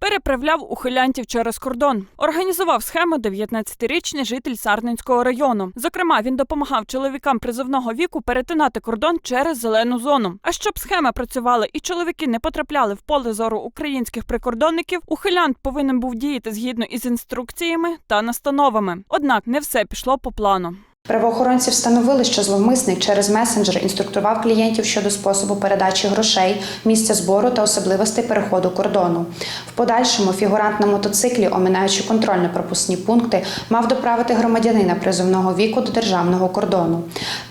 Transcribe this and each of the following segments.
Переправляв ухилянтів через кордон. Організував схему 19-річний житель Сарненського району. Зокрема, він допомагав чоловікам призовного віку перетинати кордон через зелену зону. А щоб схема працювала і чоловіки не потрапляли в поле зору українських прикордонників, ухилянт повинен був діяти згідно із інструкціями та настановами. Однак не все пішло по плану. Правоохоронці встановили, що зловмисник через месенджер інструктував клієнтів щодо способу передачі грошей, місця збору та особливостей переходу кордону. В подальшому фігурант на мотоциклі, оминаючи контрольно-пропускні пункти, мав доправити громадянина призовного віку до державного кордону.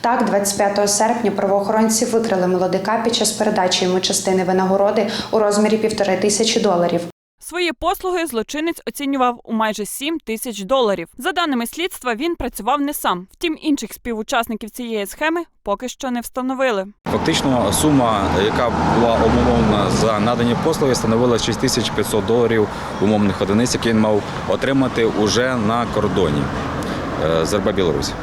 Так, 25 серпня правоохоронці викрили молодика під час передачі йому частини винагороди у розмірі півтори тисячі доларів. Свої послуги злочинець оцінював у майже 7 тисяч доларів. За даними слідства, він працював не сам. Втім, інших співучасників цієї схеми поки що не встановили. Фактично сума, яка була обумовлена за надані послуги, становила 6500 доларів умовних одиниць, які він мав отримати уже на кордоні е, з Білорусі.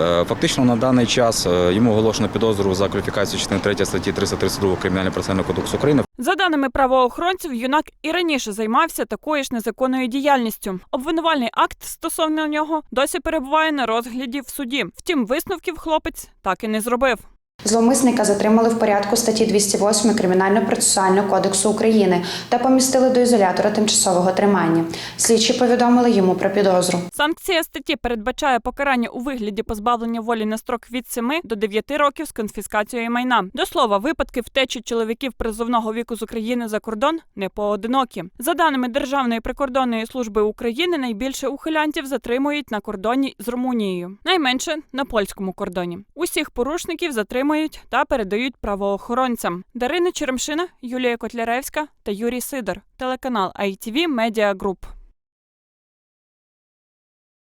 Е, Фактично на даний час е, йому оголошено підозру за кваліфікацію частини 3 статті 332 Кримінального процесуального кодексу України За даними правоохоронців, юнак і раніше займався такою ж незаконною діяльністю. Обвинувальний акт стосовно нього досі перебуває на розгляді в суді. Втім, висновків хлопець так і не зробив. Зловмисника затримали в порядку статті 208 Кримінально-процесуального кодексу України та помістили до ізолятора тимчасового тримання. Слідчі повідомили йому про підозру. Санкція статті передбачає покарання у вигляді позбавлення волі на строк від 7 до 9 років з конфіскацією майна. До слова, випадки втечі чоловіків призовного віку з України за кордон не поодинокі. За даними Державної прикордонної служби України, найбільше ухилянтів затримують на кордоні з Румунією, найменше на польському кордоні. Усіх порушників затримують та передають правоохоронцям. Дарина Черемшина, Юлія Котляревська та Юрій Сидор. Телеканал ITV Media Group.